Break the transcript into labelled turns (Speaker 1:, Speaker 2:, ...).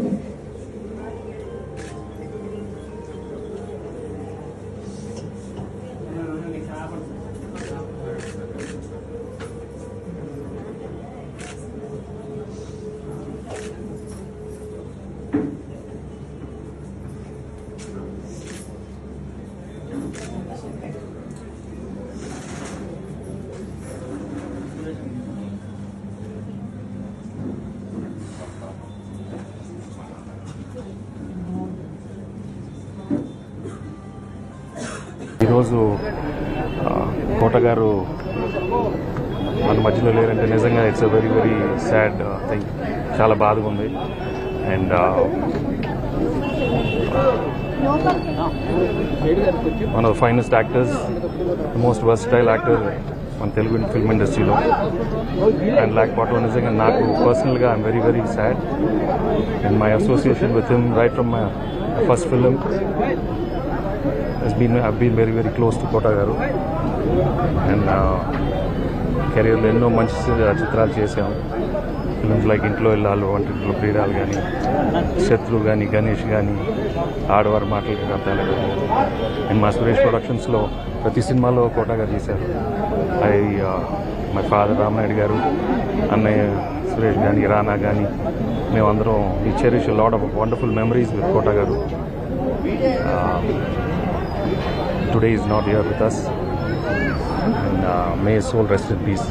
Speaker 1: ఈరోజు ఆ, ఈరోజు కోటగారు మన మధ్యలో లేరంటే నిజంగా it's a very very sad thing చాలా బాధగా ఉంది. And one of the finest actors most versatile actor మన తెలుగు ఫిల్మ్ ఇండస్ట్రీలో అండ్ లేకపోవటం నిజంగా నాకు పర్సనల్గా I'm very very sad and my association with him right from my first film has been I've been very very close to Kota garu and కెరీర్లో ఎన్నో మంచి చిత్రాలు చేశాం. ఫిల్మ్స్ లైక్ ఇంట్లో వెళ్ళాలి వంటింట్లో క్రీడాలు కానీ శత్రు కానీ గణేష్ కానీ ఆడవారి మాటలు అర్థాలు కానీ అండ్ మా సురేష్ ప్రొడక్షన్స్లో ప్రతి సినిమాలో కోట గారు చేశారు. ఐ మై ఫాదర్ రామనాయుడు గారు అన్నయ్య సురేష్ కానీ రానా కానీ మేమందరం ఈ cherish load of wonderful memories with Kota garu today is not here with us. And uh, may his soul rest in peace.